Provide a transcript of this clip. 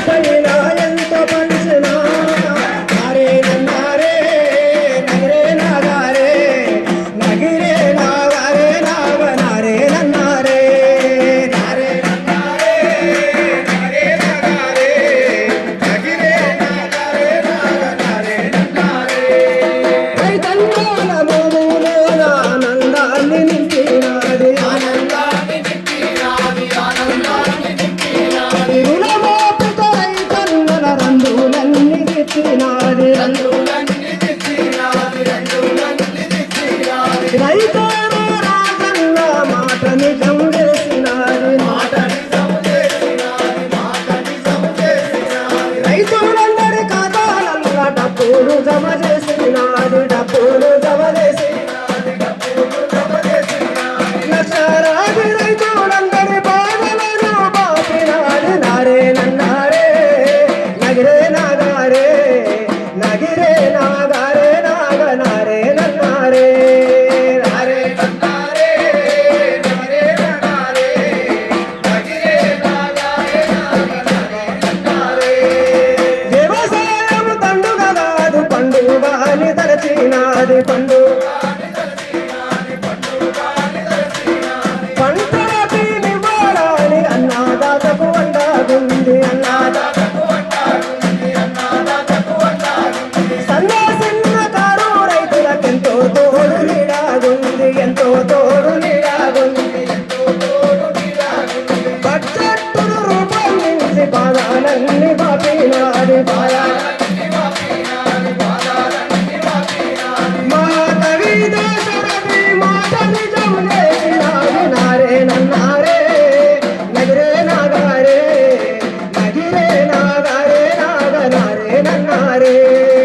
Apanhei రైతుల నాది పండు. పంటలకి నివ్వాలని అన్నాదాతకు వండాగుంది సన్నసిన్న కారు రైతులకెంతో ఎంతో తోడు నీడాగుంది బడ్జెట్ను రూపొందించి బాధాలన్నీ